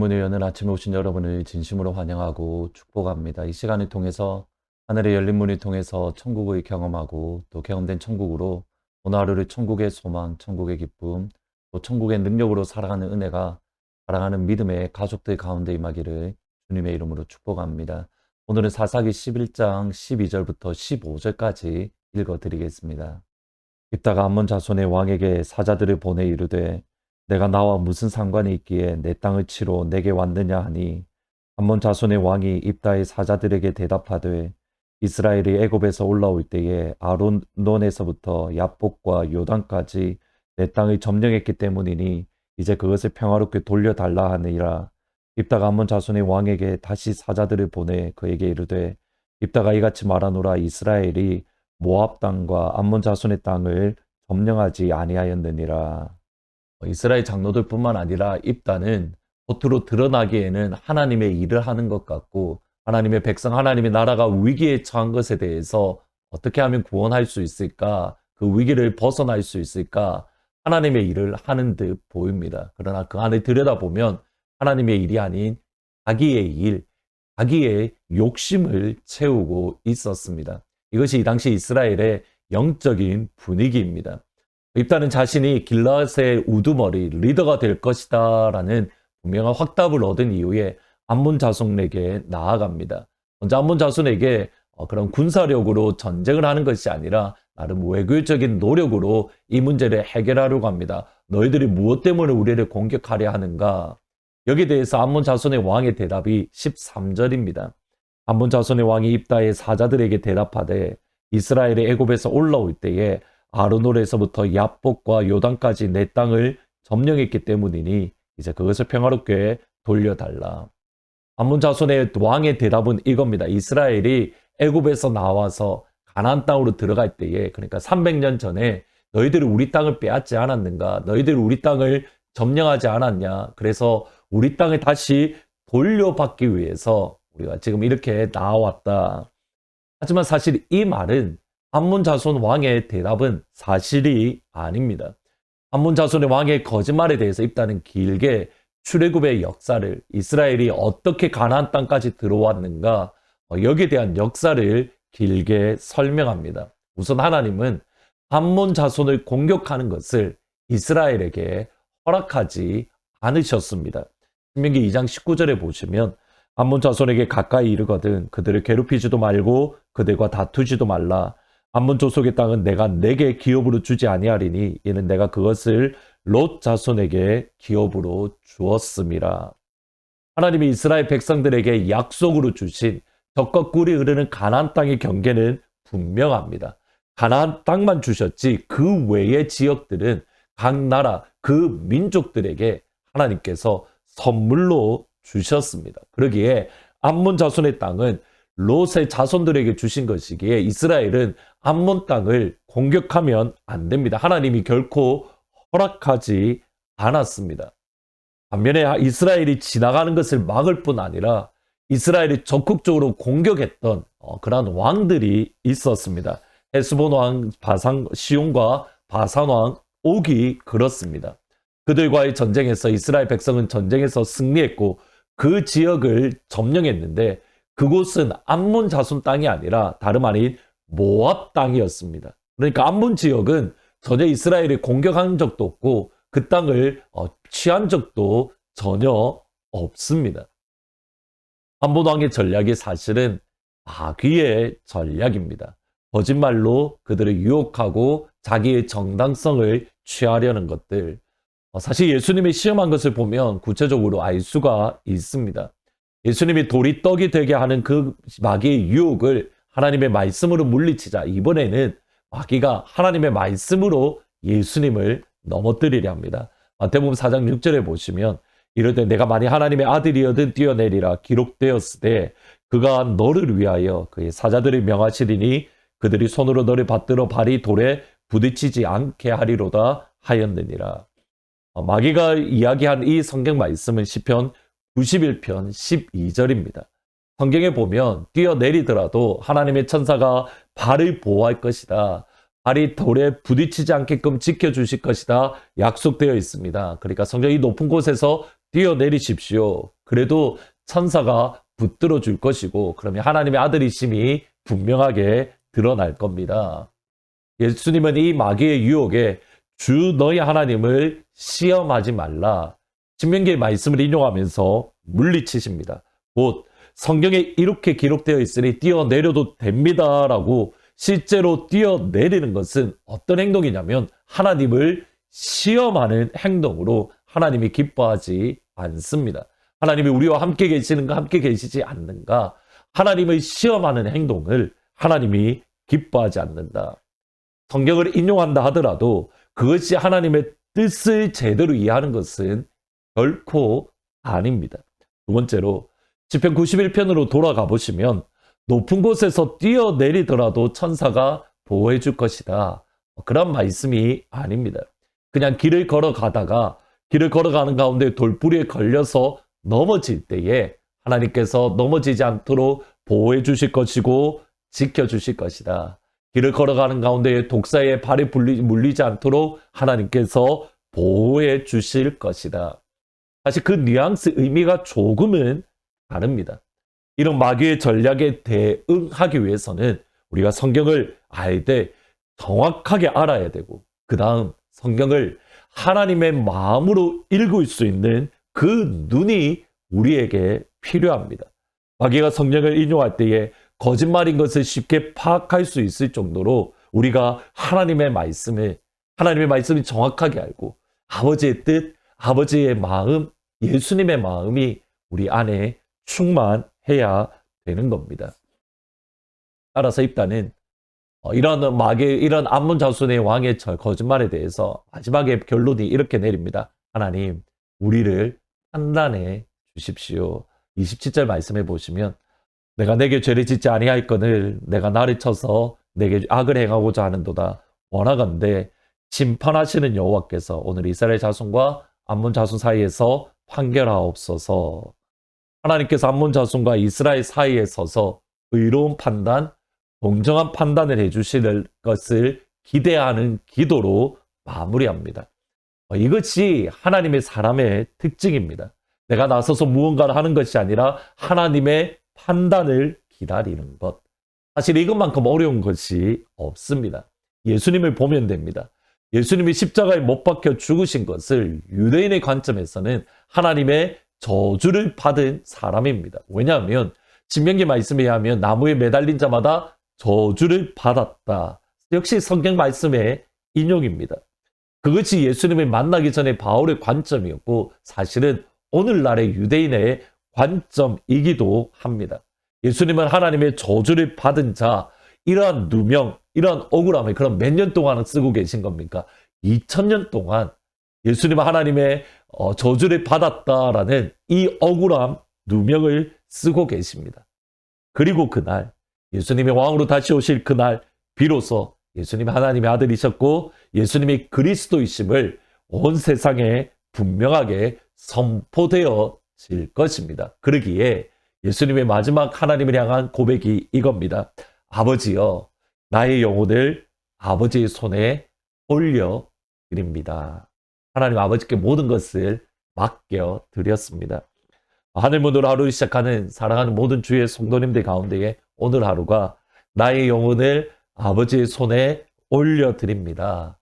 여는 아침에 오신 여러분을 진심으로 환영하고 축복합니다. 이 시간을 통해서 하늘의 열린 문을 통해서 천국을 경험하고 또 경험된 천국으로 오늘 하루를 천국의 소망, 천국의 기쁨, 또 천국의 능력으로 살아가는 은혜가 사랑하는 믿음의 가족들 가운데 임하기를 주님의 이름으로 축복합니다. 오늘은 사사기 11장 12절부터 15절까지 읽어드리겠습니다. 입다가 암몬 자손의 왕에게 사자들을 보내 이르되 내가 나와 무슨 상관이 있기에 내 땅을 치러 내게 왔느냐 하니 암몬 자손의 왕이 입다의 사자들에게 대답하되 이스라엘이 애굽에서 올라올 때에 아론논에서부터 야복과 요단까지 내 땅을 점령했기 때문이니 이제 그것을 평화롭게 돌려달라 하니라. 입다가 암몬 자손의 왕에게 다시 사자들을 보내 그에게 이르되 입다가 이같이 말하노라. 이스라엘이 모압 땅과 암몬 자손의 땅을 점령하지 아니하였느니라 이스라엘 장로들뿐만 아니라 입다는 겉으로 드러나기에는 하나님의 일을 하는 것 같고 하나님의 백성 하나님의 나라가 위기에 처한 것에 대해서 어떻게 하면 구원할 수 있을까 그 위기를 벗어날 수 있을까 하나님의 일을 하는 듯 보입니다. 그러나 그 안에 들여다보면 하나님의 일이 아닌 자기의 일, 자기의 욕심을 채우고 있었습니다. 이것이 이 당시 이스라엘의 영적인 분위기입니다. 입다는 자신이 길라스의 우두머리 리더가 될 것이다라는 분명한 확답을 얻은 이후에 암몬 자손에게 나아갑니다. 먼저 암몬 자손에게 어, 그런 군사력으로 전쟁을 하는 것이 아니라 나름 외교적인 노력으로 이 문제를 해결하려고 합니다. 너희들이 무엇 때문에 우리를 공격하려 하는가? 여기에 대해서 암몬 자손의 왕의 대답이 13절입니다. 암몬 자손의 왕이 입다의 사자들에게 대답하되 이스라엘의 애굽에서 올라올 때에 아르노에서부터 야복과 요단까지 내 땅을 점령했기 때문이니 이제 그것을 평화롭게 돌려달라. 암몬 자손의 왕의 대답은 이겁니다. 이스라엘이 애굽에서 나와서 가나안 땅으로 들어갈 때에 그러니까 300년 전에 너희들이 우리 땅을 빼앗지 않았는가? 너희들이 우리 땅을 점령하지 않았냐? 그래서 우리 땅을 다시 돌려받기 위해서 우리가 지금 이렇게 나왔다. 하지만 사실 이 말은 암몬 자손 왕의 대답은 사실이 아닙니다. 암몬 자손의 왕의 거짓말에 대해서 입다는 길게 출애굽의 역사를 이스라엘이 어떻게 가나안 땅까지 들어왔는가 어, 여기에 대한 역사를 길게 설명합니다. 우선 하나님은 암몬 자손을 공격하는 것을 이스라엘에게 허락하지 않으셨습니다. 신명기 2장 19절에 보시면 암몬 자손에게 가까이 이르거든 그들을 괴롭히지도 말고 그들과 다투지도 말라 암몬 조속의 땅은 내가 내게 기업으로 주지 아니하리니 이는 내가 그것을 롯 자손에게 기업으로 주었음이라. 하나님이 이스라엘 백성들에게 약속으로 주신 적과 꿀이 흐르는 가나안 땅의 경계는 분명합니다. 가나안 땅만 주셨지 그 외의 지역들은 각 나라 그 민족들에게 하나님께서 선물로 주셨습니다. 그러기에 암몬 자손의 땅은 롯의 자손들에게 주신 것이기에 이스라엘은 암몬 땅을 공격하면 안 됩니다. 하나님이 결코 허락하지 않았습니다. 반면에 이스라엘이 지나가는 것을 막을 뿐 아니라 이스라엘이 적극적으로 공격했던 어, 그러한 왕들이 있었습니다. 헤스본 왕 바산 시온과 바산 왕 옥이 그렇습니다. 그들과의 전쟁에서 이스라엘 백성은 전쟁에서 승리했고 그 지역을 점령했는데 그곳은 암몬 자손 땅이 아니라 다름 아닌 모압 땅이었습니다. 그러니까 암몬 지역은 전혀 이스라엘이 공격한 적도 없고 그 땅을 어, 취한 적도 전혀 없습니다. 암몬 왕의 전략이 사실은 마귀의 전략입니다. 거짓말로 그들을 유혹하고 자기의 정당성을 취하려는 것들. 어, 사실 예수님이 시험한 것을 보면 구체적으로 알 수가 있습니다. 예수님이 돌이 떡이 되게 하는 그 마귀의 유혹을 하나님의 말씀으로 물리치자 이번에는 마귀가 하나님의 말씀으로 예수님을 넘어뜨리려 합니다. 마태복음 4장 6절에 보시면 이럴 때 내가 만약 하나님의 아들이어든 뛰어내리라 기록되었을 때 그가 너를 위하여 그의 사자들을 명하시리니 그들이 손으로 너를 받들어 발이 돌에 부딪히지 않게 하리로다 하였느니라. 어, 마귀가 이야기한 이 성경 말씀은 시편 91편 12절입니다. 성경에 보면 뛰어내리더라도 하나님의 천사가 발을 보호할 것이다. 발이 돌에 부딪히지 않게끔 지켜주실 것이다. 약속되어 있습니다. 그러니까 성경 이 높은 곳에서 뛰어내리십시오. 그래도 천사가 붙들어 줄 것이고 그러면 하나님의 아들이심이 분명하게 드러날 겁니다. 예수님은 이 마귀의 유혹에 주 너희 하나님을 시험하지 말라. 신명기의 말씀을 인용하면서 물리치십니다. 곧 성경에 이렇게 기록되어 있으니 뛰어내려도 됩니다라고 실제로 뛰어내리는 것은 어떤 행동이냐면 하나님을 시험하는 행동으로 하나님이 기뻐하지 않습니다. 하나님이 우리와 함께 계시는가 함께 계시지 않는가 하나님을 시험하는 행동을 하나님이 기뻐하지 않는다. 성경을 인용한다 하더라도 그것이 하나님의 뜻을 제대로 이해하는 것은 결코 아닙니다. 두 번째로 시편 91편으로 돌아가 보시면 높은 곳에서 뛰어내리더라도 천사가 보호해 줄 것이다. 그런 말씀이 아닙니다. 그냥 길을 걸어가다가 길을 걸어가는 가운데 돌부리에 걸려서 넘어질 때에 하나님께서 넘어지지 않도록 보호해 주실 것이고 지켜 주실 것이다. 길을 걸어가는 가운데 독사의 발에 물리지 않도록 하나님께서 보호해 주실 것이다. 사실 그 뉘앙스 의미가 조금은 다릅니다. 이런 마귀의 전략에 대응하기 위해서는 우리가 성경을 알되 정확하게 알아야 되고 그 다음 성경을 하나님의 마음으로 읽을 수 있는 그 눈이 우리에게 필요합니다. 마귀가 성경을 인용할 때에 거짓말인 것을 쉽게 파악할 수 있을 정도로 우리가 하나님의 말씀을 하나님의 말씀을 정확하게 알고 아버지의 뜻, 아버지의 마음, 예수님의 마음이 우리 안에 충만해야 되는 겁니다. 따라서 입단은 어, 이런 마귀, 이런 암문 자순의 왕의 거짓말에 대해서 마지막에 결론이 이렇게 내립니다. 하나님, 우리를 판단해 주십시오. 27절 말씀해 보시면 내가 내게 죄를 짓지 아니하였거늘 내가 나를 쳐서 내게 악을 행하고자 하는도다. 원하건대 심판하시는 여호와께서 오늘 이스라엘 자손과 암몬 자손 사이에서 판결하옵소서. 하나님께서 암몬 자손과 이스라엘 사이에 서서 의로운 판단, 공정한 판단을 해주실 것을 기대하는 기도로 마무리합니다. 어, 이것이 하나님의 사람의 특징입니다. 내가 나서서 무언가를 하는 것이 아니라 하나님의 판단을 기다리는 것. 사실 이것만큼 어려운 것이 없습니다. 예수님을 보면 됩니다. 예수님이 십자가에 못 박혀 죽으신 것을 유대인의 관점에서는 하나님의 저주를 받은 사람입니다. 왜냐하면 신명기 말씀에 의하면 나무에 매달린 자마다 저주를 받았다. 역시 성경 말씀의 인용입니다. 그것이 예수님을 만나기 전에 바울의 관점이었고 사실은 오늘날의 유대인의 관점이기도 합니다. 예수님은 하나님의 저주를 받은 자, 이러한 누명, 이러한 억울함을 그럼 몇 년 동안 쓰고 계신 겁니까? 2000년 동안 예수님은 하나님의 어, 저주를 받았다라는 이 억울함, 누명을 쓰고 계십니다. 그리고 그날, 예수님이 왕으로 다시 오실 그날, 비로소 예수님이 하나님의 아들이셨고 예수님이 그리스도이심을 온 세상에 분명하게 선포되어질 것입니다. 그러기에 예수님의 마지막 하나님을 향한 고백이 이겁니다. 아버지여, 나의 영혼을 아버지의 손에 올려 드립니다. 하나님 아버지께 모든 것을 맡겨 드렸습니다. 하늘 문으로 하루를 시작하는 사랑하는 모든 주의 성도님들 가운데에 오늘 하루가 나의 영혼을 아버지의 손에 올려 드립니다.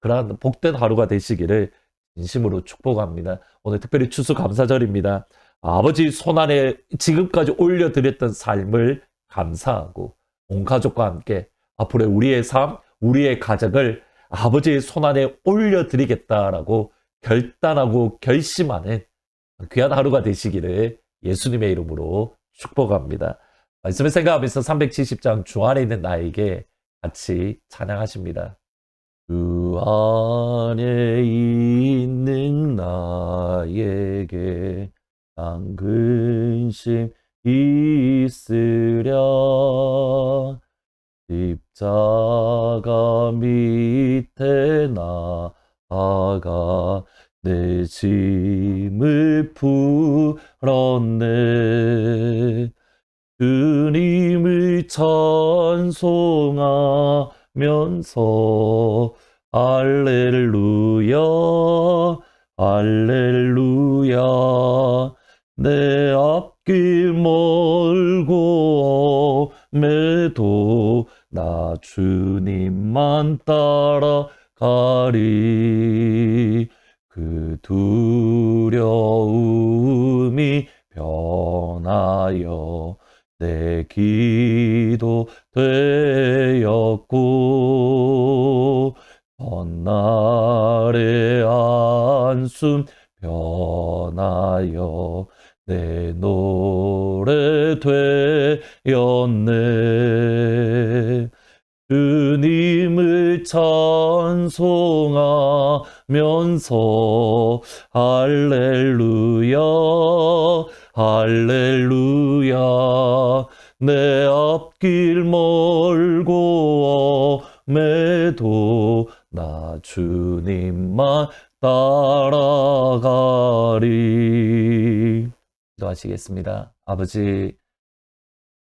그러한 복된 하루가 되시기를 진심으로 축복합니다. 오늘 특별히 추수 감사절입니다. 아버지 손 안에 지금까지 올려드렸던 삶을 감사하고 온 가족과 함께 앞으로 우리의 삶, 우리의 가정을 아버지의 손 안에 올려드리겠다라고 결단하고 결심하는 귀한 하루가 되시기를 예수님의 이름으로 축복합니다. 말씀을 생각하면서 370장 주 안에 있는 나에게 같이 찬양하십니다. 주 안에 있는 나에게 당근심 있으랴 십자가 밑에 나아가 내 짐을 풀었네. 주님을 찬송하면서 알렐루야 알렐루야. 내 앞길 멀고 매도 나 주님만 따라가리. 그 두려움이 변하여 내 기도 되었고 전날의 한숨 변하여 내 노래 되었네 주님을 찬송하면서 할렐루야 할렐루야. 내 앞길 멀고 엄해도 나 주님만 따라가리. 기도하시겠습니다. 아버지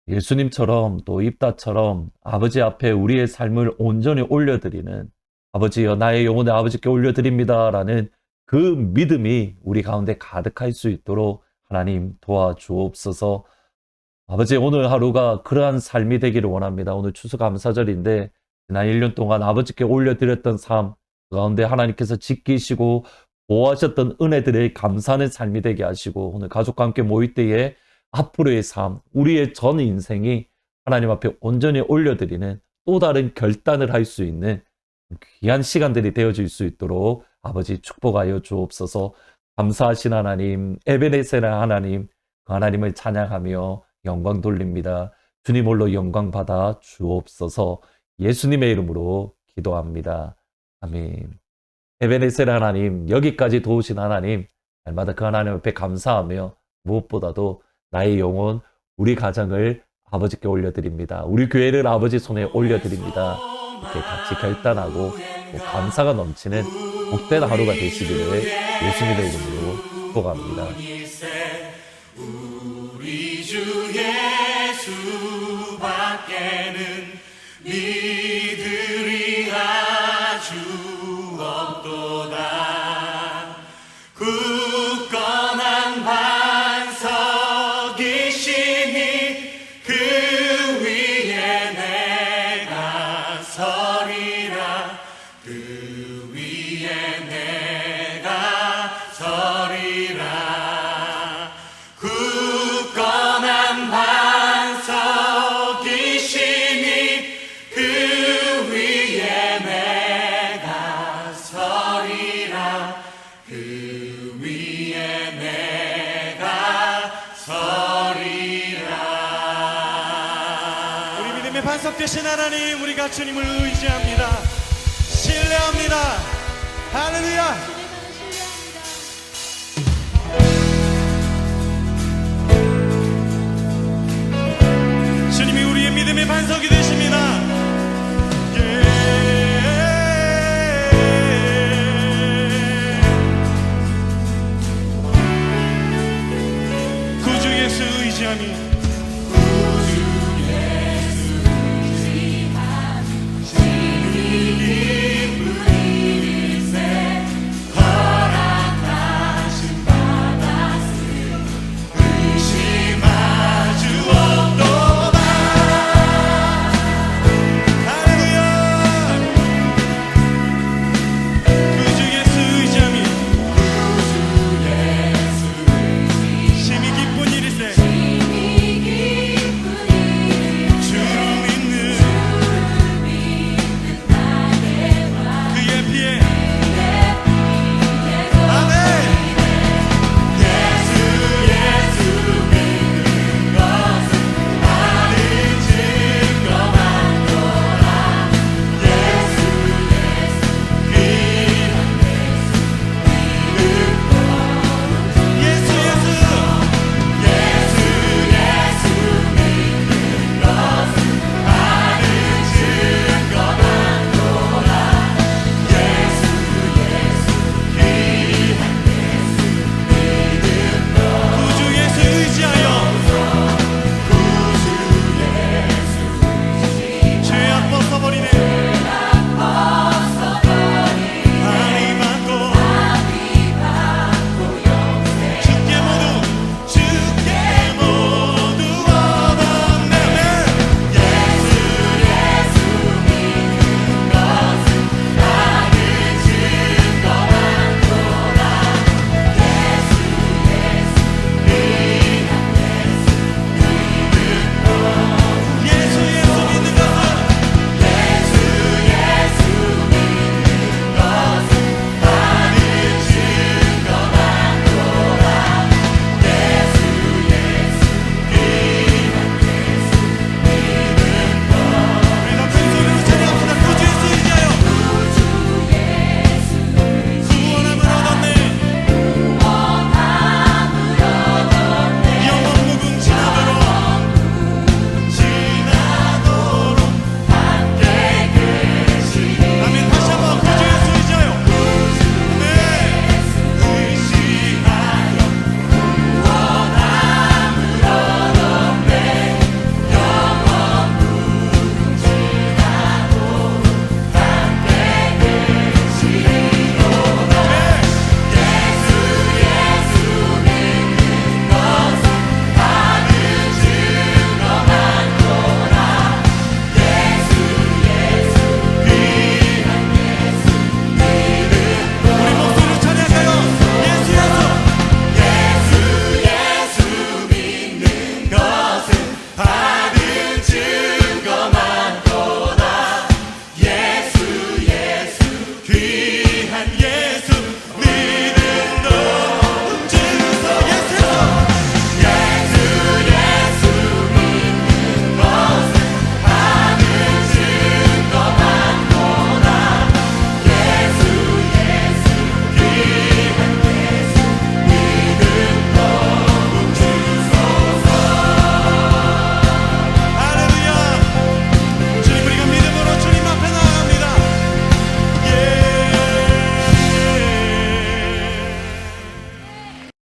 예수님처럼 또 입다처럼 아버지 앞에 우리의 삶을 온전히 올려드리는 아버지여 나의 영혼을 아버지께 올려드립니다라는 그 믿음이 우리 가운데 가득할 수 있도록 하나님 도와주옵소서 아버지 오늘 하루가 그러한 삶이 되기를 원합니다. 오늘 추수감사절인데 지난 1년 동안 아버지께 올려드렸던 삶 그 가운데 하나님께서 지키시고 보호하셨던 은혜들의 감사하는 삶이 되게 하시고 오늘 가족과 함께 모일 때에 앞으로의 삶, 우리의 전 인생이 하나님 앞에 온전히 올려드리는 또 다른 결단을 할 수 있는 귀한 시간들이 되어질 수 있도록 아버지 축복하여 주옵소서 감사하신 하나님, 에베네세라 하나님, 그 하나님을 찬양하며 영광 돌립니다. 주님 홀로 영광 받아 주옵소서 예수님의 이름으로 기도합니다. 아멘. 에베네세라 하나님, 여기까지 도우신 하나님, 날마다 그 하나님 앞에 감사하며 무엇보다도 나의 영혼, 우리 가정을 아버지께 올려드립니다. 우리 교회를 아버지 손에 올려드립니다. 이렇게 같이 결단하고 또 감사가 넘치는 복된 하루가 되시기를 예수님의 이름으로 축복합니다. 우리 주 예수밖에는 우리 믿음의 반석 되신 하나님 우리가 주님을 의지합니다. 신뢰합니다. 할렐루야. 주님이 우리의 믿음의 반석이 되십니다